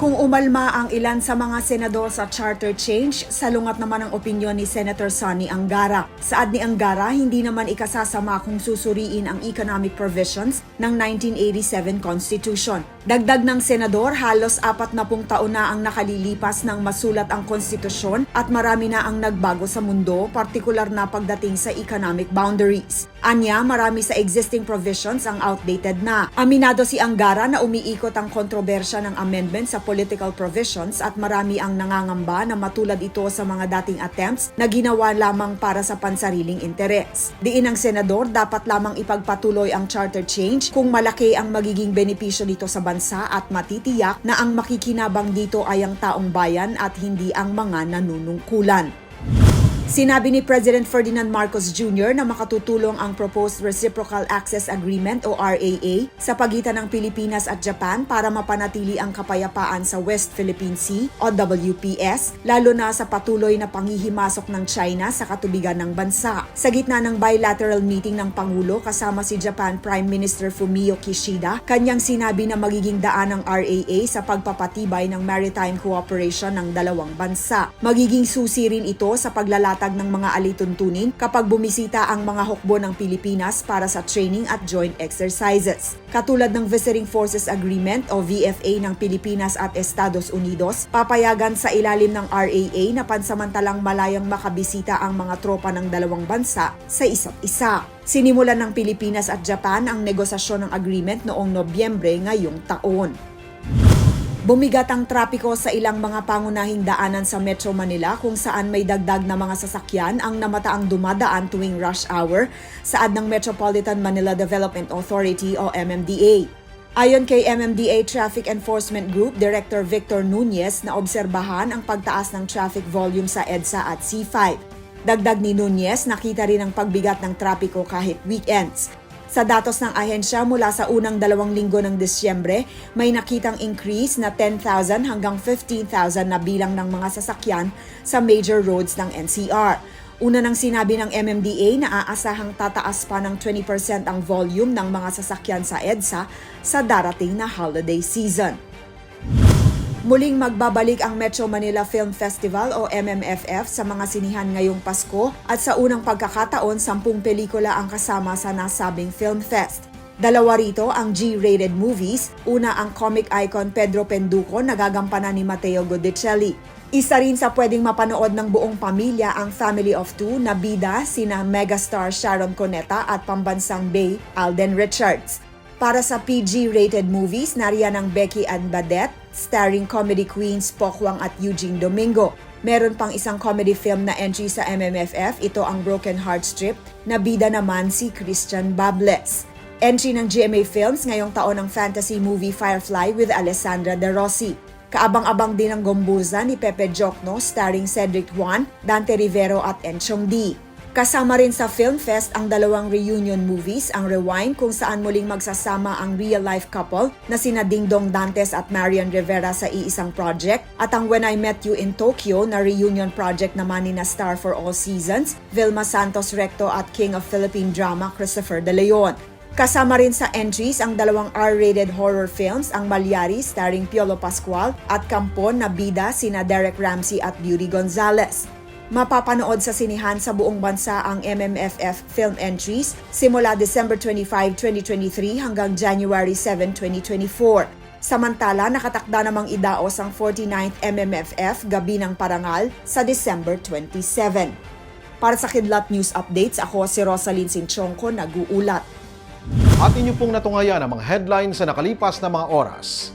Kung umalma ang ilan sa mga senador sa charter change, salungat naman ang opinyon ni Senator Sonny Angara. Saad ni Angara, hindi naman ikasasama kung susuriin ang economic provisions ng 1987 Constitution. Dagdag ng senador, halos apat na pung taon na ang nakalilipas ng masulat ang konstitusyon at marami na ang nagbago sa mundo, partikular na pagdating sa economic boundaries. Anya, marami sa existing provisions ang outdated na. Aminado si Angara na umiikot ang kontrobersya ng amendment sa political provisions at marami ang nangangamba na matulad ito sa mga dating attempts na ginawa lamang para sa pansariling interes. Diin ng senador, dapat lamang ipagpatuloy ang charter change kung malaki ang magiging benepisyo nito sa bansa at matitiyak na ang makikinabang dito ay ang taong bayan at hindi ang mga nanunungkulan. Sinabi ni President Ferdinand Marcos Jr. na makatutulong ang proposed Reciprocal Access Agreement o RAA sa pagitan ng Pilipinas at Japan para mapanatili ang kapayapaan sa West Philippine Sea o WPS, lalo na sa patuloy na panghihimasok ng China sa katubigan ng bansa. Sa gitna ng bilateral meeting ng Pangulo kasama si Japan Prime Minister Fumio Kishida, kanyang sinabi na magiging daan ng RAA sa pagpapatibay ng maritime cooperation ng dalawang bansa. Magiging susi rin ito sa paglalatag ng mga alituntunin kapag bumisita ang mga hukbo ng Pilipinas para sa training at joint exercises. Katulad ng Visiting Forces Agreement o VFA ng Pilipinas at Estados Unidos, papayagan sa ilalim ng RAA na pansamantalang malayang makabisita ang mga tropa ng dalawang bansa sa isa't isa. Sinimulan ng Pilipinas at Japan ang negosasyon ng agreement noong Nobyembre ngayong taon. Bumigat ang trapiko sa ilang mga pangunahing daanan sa Metro Manila kung saan may dagdag na mga sasakyan ang namataang dumadaan tuwing rush hour saad ng Metropolitan Manila Development Authority o MMDA. Ayon kay MMDA Traffic Enforcement Group Director Victor Nunez na obserbahan ang pagtaas ng traffic volume sa EDSA at C5. Dagdag ni Nunez, nakita rin ang pagbigat ng trapiko kahit weekends. Sa datos ng ahensya mula sa unang dalawang linggo ng Disyembre, may nakitang increase na 10,000 hanggang 15,000 na bilang ng mga sasakyan sa major roads ng NCR. Una nang sinabi ng MMDA na aasahang tataas pa ng 20% ang volume ng mga sasakyan sa EDSA sa darating na holiday season. Muling magbabalik ang Metro Manila Film Festival o MMFF sa mga sinihan ngayong Pasko at sa unang pagkakataon, sampung pelikula ang kasama sa nasabing Film Fest. Dalawa rito ang G-rated movies, una ang comic icon Pedro Penduko na gagampanan ni Matteo Godicelli. Isa rin sa pwedeng mapanood ng buong pamilya ang Family of Two na bida sina megastar Sharon Cuneta at pambansang Bay Alden Richards. Para sa PG-rated movies, nariyan ang Becky and Badette, starring comedy queens Pokwang at Eugene Domingo. Meron pang isang comedy film na entry sa MMFF, ito ang Broken Heart Strip, na bida naman si Christian Bables. Entry ng GMA Films ngayong taon ang fantasy movie Firefly with Alessandra De Rossi. Kaabang-abang din ang Gombuza ni Pepe Jokno starring Cedric Juan, Dante Rivero at Enchong D. Kasama rin sa Film Fest ang dalawang reunion movies, ang Rewind kung saan muling magsasama ang real-life couple na sina Dingdong Dantes at Marian Rivera sa iisang project at ang When I Met You in Tokyo na reunion project naman ni na star for all seasons, Vilma Santos Recto at King of Philippine Drama Christopher De Leon. Kasama rin sa entries ang dalawang R-rated horror films, ang Malyari starring Piolo Pascual at Kampon na bida sina Derek Ramsey at Beauty Gonzalez. Mapapanood sa sinihan sa buong bansa ang MMFF film entries simula December 25, 2023 hanggang January 7, 2024. Samantala, nakatakda namang idaos ang 49th MMFF Gabi ng Parangal sa December 27. Para sa Kidlat News Updates, ako si Rosalyn Sinchonko, nag-uulat. at inyo pong natungayan ang mga headlines sa nakalipas na mga oras.